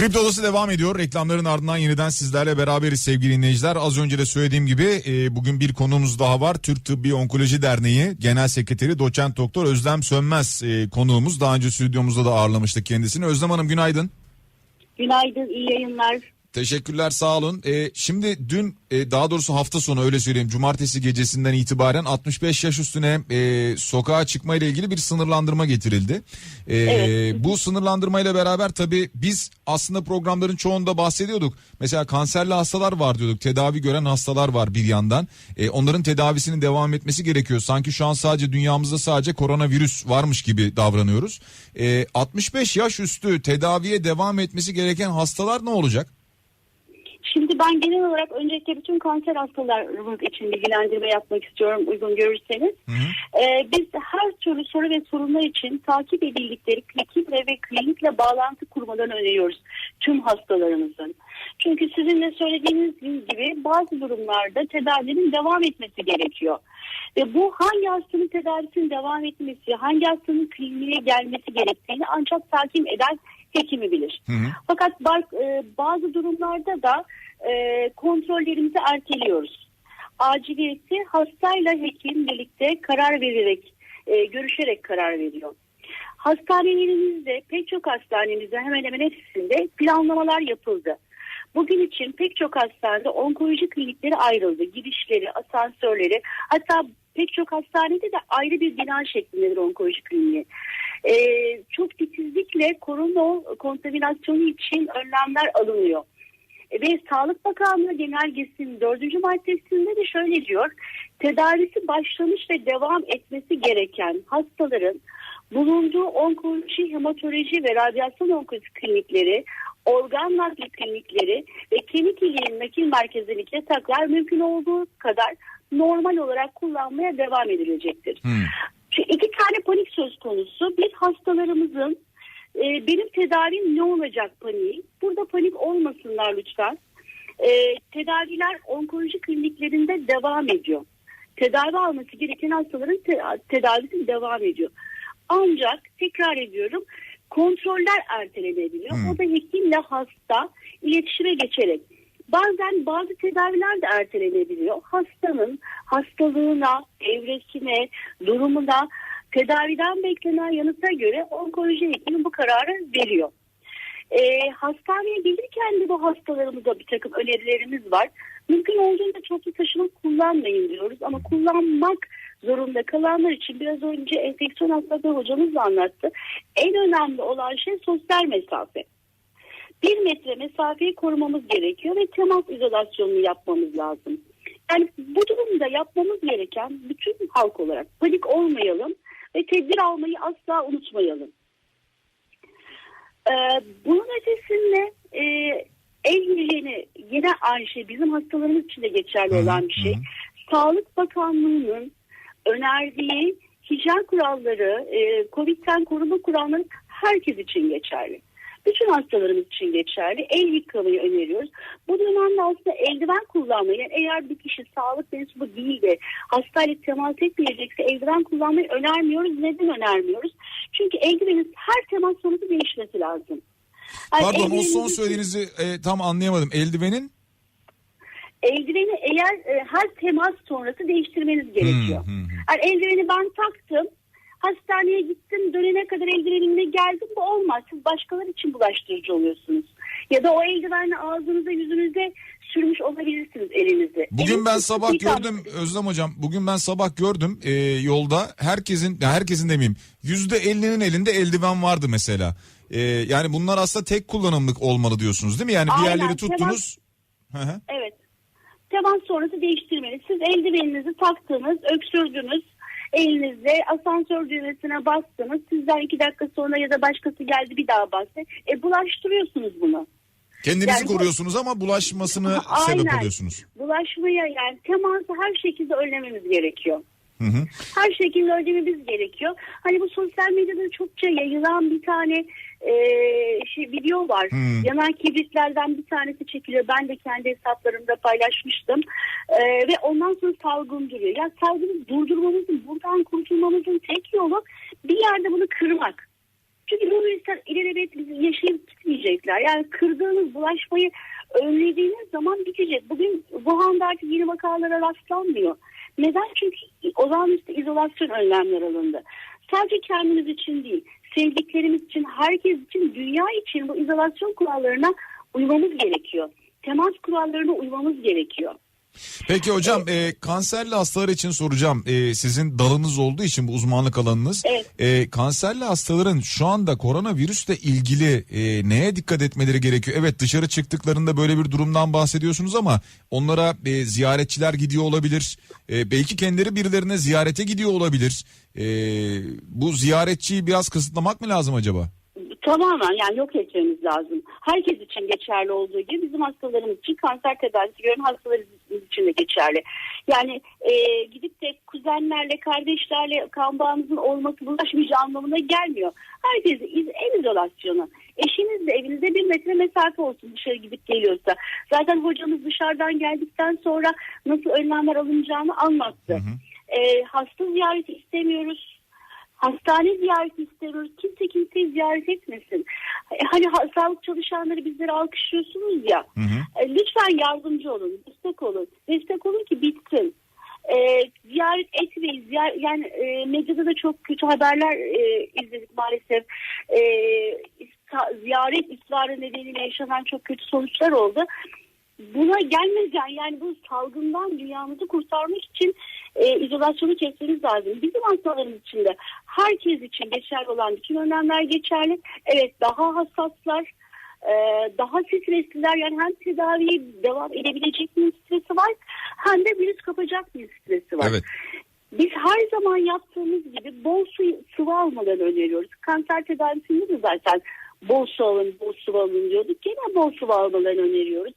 Kripto Odası devam ediyor. Reklamların ardından yeniden sizlerle beraberiz sevgili dinleyiciler. Az önce de söylediğim gibi e, bugün bir konuğumuz daha var. Türk Tıbbi Onkoloji Derneği Genel Sekreteri Doçent Doktor Özlem Sönmez e, konuğumuz. Daha önce stüdyomuzda da ağırlamıştık kendisini. Özlem Hanım günaydın. Günaydın, iyi yayınlar. Teşekkürler sağ olun. Ee, şimdi dün e, daha doğrusu hafta sonu öyle söyleyeyim cumartesi gecesinden itibaren 65 yaş üstüne e, sokağa çıkma ile ilgili bir sınırlandırma getirildi. Ee, Evet. Bu sınırlandırmayla beraber tabii biz aslında programların çoğunda bahsediyorduk. Mesela kanserli hastalar var diyorduk. Tedavi gören hastalar var bir yandan. E, onların tedavisinin devam etmesi gerekiyor. Sanki şu an sadece dünyamızda sadece koronavirüs varmış gibi davranıyoruz. E, 65 yaş üstü tedaviye devam etmesi gereken hastalar ne olacak? Şimdi ben genel olarak öncelikle bütün kanser hastalarımız için bilgilendirme yapmak istiyorum uygun görürseniz. Ee, biz her türlü soru ve sorunlar için takip edildikleri klinikle ve klinikle bağlantı kurmalarını öneriyoruz tüm hastalarımızın. Çünkü sizin de söylediğiniz gibi bazı durumlarda tedavinin devam etmesi gerekiyor. Ve bu hangi hastanın tedavisinin devam etmesi, hangi hastanın kliniğe gelmesi gerektiğini ancak takip eden hekimi bilir. Fakat bak- e, bazı durumlarda da e, kontrollerimizi erteliyoruz. Aciliyeti hastayla hekim birlikte karar vererek, e, görüşerek karar veriyor. Hastanelerimizde, pek çok hastanemizde hemen hemen hepsinde planlamalar yapıldı. Bugün için pek çok hastanede onkoloji klinikleri ayrıldı. Girişleri, asansörleri hatta pek çok hastanede de ayrı bir bina şeklindedir onkoloji kliniği. Ee, çok titizlikle korona kontaminasyonu için önlemler alınıyor. E, Ve Sağlık Bakanlığı genelgesinin dördüncü maddesinde de şöyle diyor. Tedavisi başlamış ve devam etmesi gereken hastaların bulunduğu onkoloji, hematoloji ve radyasyon onkoloji klinikleri, organ nakli klinikleri ve kemik iliğinin nakil merkezindeki yataklar mümkün olduğu kadar normal olarak kullanmaya devam edilecektir. Şu iki tane panik söz konusu. Bir hastalarımızın e, benim tedavim ne olacak paniği. Burada panik olmasınlar lütfen. E, tedaviler onkoloji kliniklerinde devam ediyor. Tedavi alması gereken hastaların te- tedavisi devam ediyor. Ancak tekrar ediyorum kontroller ertelenebiliyor. Hmm. O da hekimle hasta iletişime geçerek. Bazen bazı tedaviler de ertelenebiliyor. Hastanın hastalığına, evresine, durumuna tedaviden beklenen yanıta göre onkoloji hekimi bu kararı veriyor. Ee, hastaneye gelirken de bu hastalarımıza bir takım önerilerimiz var. Mümkün olduğunca çoklu taşıma kullanmayın diyoruz ama kullanmak zorunda kalanlar için biraz önce enfeksiyon hastalığı hocamız anlattı. En önemli olan şey sosyal mesafe. Bir metre mesafeyi korumamız gerekiyor ve temas izolasyonunu yapmamız lazım. Yani bu durumda yapmamız gereken bütün halk olarak panik olmayalım ve tedbir almayı asla unutmayalım. Ee, bunun ötesinde e, el hijyeni yine aynı şey bizim hastalarımız için de geçerli olan bir şey. Sağlık Bakanlığı'nın önerdiği hijyen kuralları, e, Covid'den koruma kuralları herkes için geçerli. Bütün hastalarımız için geçerli. El yıkamayı öneriyoruz. Bu dönemde aslında eldiven kullanmayı, yani eğer bir kişi sağlık mensubu değil de hastayla temas etmeyecekse eldiven kullanmayı önermiyoruz. Neden önermiyoruz? Çünkü eldivenin her temas sonrası değişmesi lazım. Yani Pardon o son söylediğinizi e, tam anlayamadım. Eldivenin eldiveni eğer e, her temas sonrası değiştirmeniz gerekiyor. Hmm, hmm, hmm. Yani eldiveni ben taktım. Hastaneye gittim dönene kadar eldivenimle geldim bu olmaz. Siz başkaları için bulaştırıcı oluyorsunuz. Ya da o eldivenle ağzınıza yüzünüze sürmüş olabilirsiniz elinizi. Bugün Elinizi ben sabah gördüm Özlem hocam. Bugün ben sabah gördüm e, yolda herkesin ya herkesin demeyeyim yüzde ellinin elinde eldiven vardı mesela. E, yani bunlar aslında tek kullanımlık olmalı diyorsunuz değil mi? Yani bir Aynen, yerleri tuttunuz. Hı. Evet. Temas sonrası değiştirmeniz. Siz eldiveninizi taktınız, öksürdünüz. Elinizle asansör düğmesine bastınız. Sizden iki dakika sonra ya da başkası geldi bir daha bastı. E bulaştırıyorsunuz bunu. Kendinizi Yani koruyorsunuz ama bulaşmasını sebep Aynen. oluyorsunuz. Bulaşmaya yani teması her şekilde önlememiz gerekiyor. Hı hı. Her şekilde önlememiz gerekiyor. Hani bu sosyal medyada çokça yayılan bir tane e, şey video var. Hmm. Yanan kibritlerden bir tanesi çekiliyor. Ben de kendi hesaplarımda paylaşmıştım. E, ve ondan sonra salgın duruyor. Ya salgını durdurmamızın, buradan kurtulmamızın tek yolu bir yerde bunu kırmak. Çünkü bu virüsler ilelebet bizi yaşayıp gitmeyecekler. Yani kırdığınız bulaşmayı önlediğiniz zaman bitecek. Bugün Wuhan'da artık yeni vakalara rastlanmıyor. Neden? Çünkü olağanüstü izolasyon önlemler alındı. Sadece kendimiz için değil, sevdiklerimiz için, herkes için, dünya için bu izolasyon kurallarına uymamız gerekiyor. Temas kurallarına uymamız gerekiyor. Peki hocam e, kanserli hastalar için soracağım. E, sizin dalınız olduğu için bu uzmanlık alanınız. Evet. E, kanserli hastaların şu anda koronavirüsle ilgili e, neye dikkat etmeleri gerekiyor? Evet dışarı çıktıklarında böyle bir durumdan bahsediyorsunuz ama onlara e, ziyaretçiler gidiyor olabilir. E, belki kendileri birilerine ziyarete gidiyor olabilir. E, bu ziyaretçiyi biraz kısıtlamak mı lazım acaba? Tamamen yani yok etmemiz lazım. Herkes için geçerli olduğu gibi bizim hastalarımız için kanser tedavisi gören hastalarımız için de geçerli. Yani e, gidip de kuzenlerle, kardeşlerle kan bağımızın olması bulaşmayacağı anlamına gelmiyor. Herkes iz- el izolasyonu. Eşiniz de evinizde bir metre mesafe olsun dışarı gidip geliyorsa. Zaten hocamız dışarıdan geldikten sonra nasıl önlemler alınacağını anlattı. E, hasta ziyareti istemiyoruz. Hastane ziyareti istemiyoruz. Kimse kimseyi ziyaret etmesin. E, Hani ha- sağlık çalışanları bizleri alkışlıyorsunuz ya. Hı hı. E, lütfen yardımcı olun, destek olun. Destek olun ki bitsin. E, ziyaret etmeyin. Ziyaret, yani e, medyada da çok kötü haberler e, izledik maalesef. E, ziyaret ısrarı nedeniyle yaşanan çok kötü sonuçlar oldu. Buna gelmeden yani bu salgından dünyamızı kurtarmak için e, izolasyonu kesmemiz lazım. Bizim hastalarımız için de herkes için geçerli olan bütün önlemler geçerli. Evet daha hassaslar, e, daha stresliler yani hem tedaviye devam edebilecek bir stresi var hem de virüs kapacak bir stresi var. Evet. Biz her zaman yaptığımız gibi bol su, sıvı almalarını öneriyoruz. Kanser tedavisinde de zaten bol su alın, bol sıvı alın diyorduk. Gene bol sıvı almalarını öneriyoruz.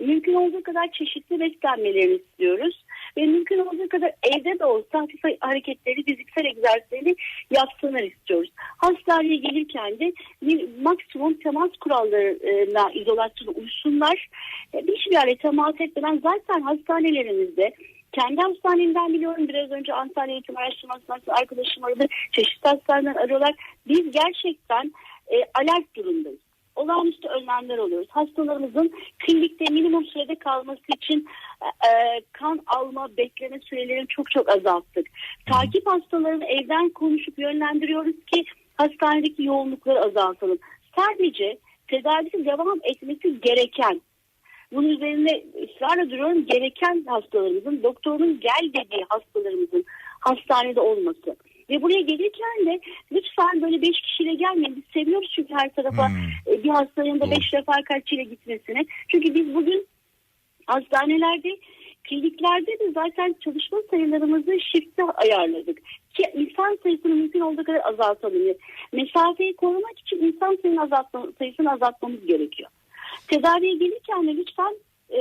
Mümkün olduğu kadar çeşitli beslenmelerini istiyoruz. Ve mümkün olduğu kadar evde de olsa hafif hareketleri, fiziksel egzersizleri yapsınlar istiyoruz. Hastaneye gelirken de bir maksimum temas kurallarına, izolasyona uysunlar. E, Hiçbir yere temas etmeden zaten hastanelerimizde kendi hastanemden biliyorum biraz önce Antalya Eğitim Araştırması arkadaşım aradı. Çeşitli hastaneden arıyorlar. Biz gerçekten e, alert durumdayız. Olağanüstü önlemler alıyoruz. Hastalarımızın klinikte minimum sürede kalması için e, e, kan alma bekleme sürelerini çok çok azalttık. Takip hastalarını evden konuşup yönlendiriyoruz ki hastanedeki yoğunlukları azaltalım. Sadece tedavisi devam etmesi gereken bunun üzerine ısrarla duruyorum gereken hastalarımızın doktorun gel dediği hastalarımızın hastanede olması. Ve buraya gelirken de lütfen böyle beş kişiyle gelmeyin. Biz seviyoruz çünkü her tarafa Hmm. e, bir hastanın da beş refakatçiyle gitmesini. Çünkü biz bugün hastanelerde kliniklerde de zaten çalışma sayılarımızı shift'e ayarladık. Ki insan sayısını mümkün olduğu kadar azaltalım. Mesafeyi korumak için insan sayısını, azaltma, sayısını azaltmamız gerekiyor. Tedaviye gelirken de lütfen e,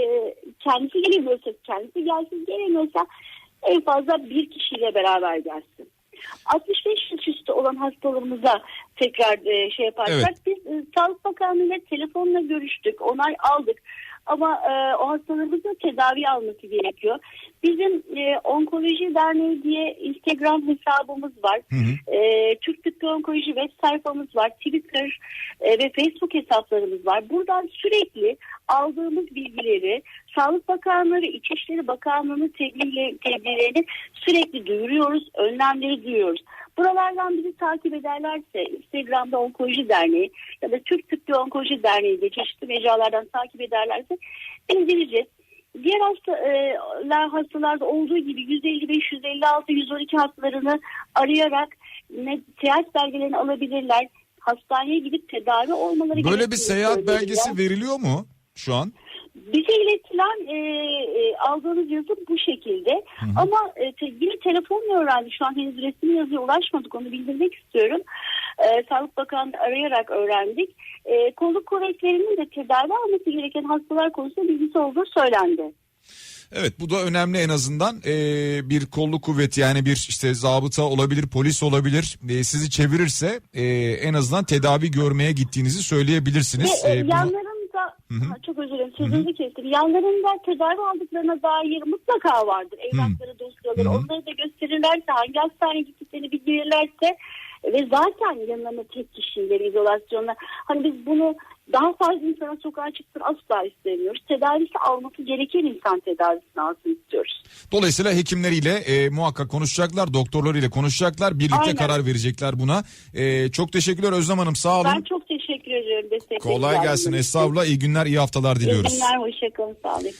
kendisi gelemiyorsa kendisi gelsin gelemiyorsa en fazla bir kişiyle beraber gelsin. 65 yaş üstü olan hastalarımıza tekrar e, şey yaparsak Evet. biz e, Sağlık Bakanlığı ile telefonla görüştük, onay aldık. Ama e, o hastalarımızın tedavi alması gerekiyor. Bizim e, Onkoloji Derneği diye Instagram hesabımız var. Hı hı. E, Türk Tıbbı Onkoloji web sayfamız var. Twitter e, ve Facebook hesaplarımız var. Buradan sürekli aldığımız bilgileri Sağlık Bakanlığı ve İçişleri Bakanlığı'nın tebliğ- tebliğlerini sürekli duyuruyoruz. Önlemleri duyuyoruz. Buralardan bizi takip ederlerse Instagram'da Onkoloji Derneği ya da Türk Tıbbı Onkoloji Derneği diye çeşitli mecralardan takip ederlerse bildireceğiz. Diğer hastalar, hastalarda olduğu gibi 155, 156, 112 hastalarını arayarak ne, seyahat belgelerini alabilirler. Hastaneye gidip tedavi olmaları Böyle bir seyahat belgesi veriliyor mu şu an? Bize iletilen e, e, aldığınız yazı bu şekilde ama e, te, yine telefonla öğrendik. Şu an henüz resmi yazıya ulaşmadık onu bildirmek istiyorum. E, Sağlık Bakanlığı arayarak öğrendik. E, kolluk kuvvetlerinin de tedavi alması gereken hastalar konusunda bilgisi olduğu söylendi. Evet bu da önemli en azından Ee, bir kolluk kuvvet yani bir işte zabıta olabilir polis olabilir Ee, sizi çevirirse e, en azından tedavi görmeye gittiğinizi söyleyebilirsiniz. Ve e, Ee, bunu- yanlarında Hı hı. Ha, çok özür dilerim sözünüzü kestim. Yanlarında tedavi aldıklarına dair mutlaka vardır. Evrakları, dosyaları onları da gösterirlerse hangi hastaneye gittiklerini bildirirlerse Ve zaten yanlarına tek kişileri izolasyonla hani biz bunu daha fazla insana sokağa çıksın asla istemiyoruz. Tedavisi alması gereken insan tedavisini alsın istiyoruz. Dolayısıyla hekimleriyle e, muhakkak konuşacaklar, doktorlarıyla konuşacaklar, birlikte Aynen. karar verecekler buna. E, çok teşekkürler Özlem Hanım sağ olun. Ben çok teşekkür ediyorum. Kolay gelsin estağfurullah iyi günler iyi haftalar İyi diliyoruz. günler, hoşçakalın, sağ olun.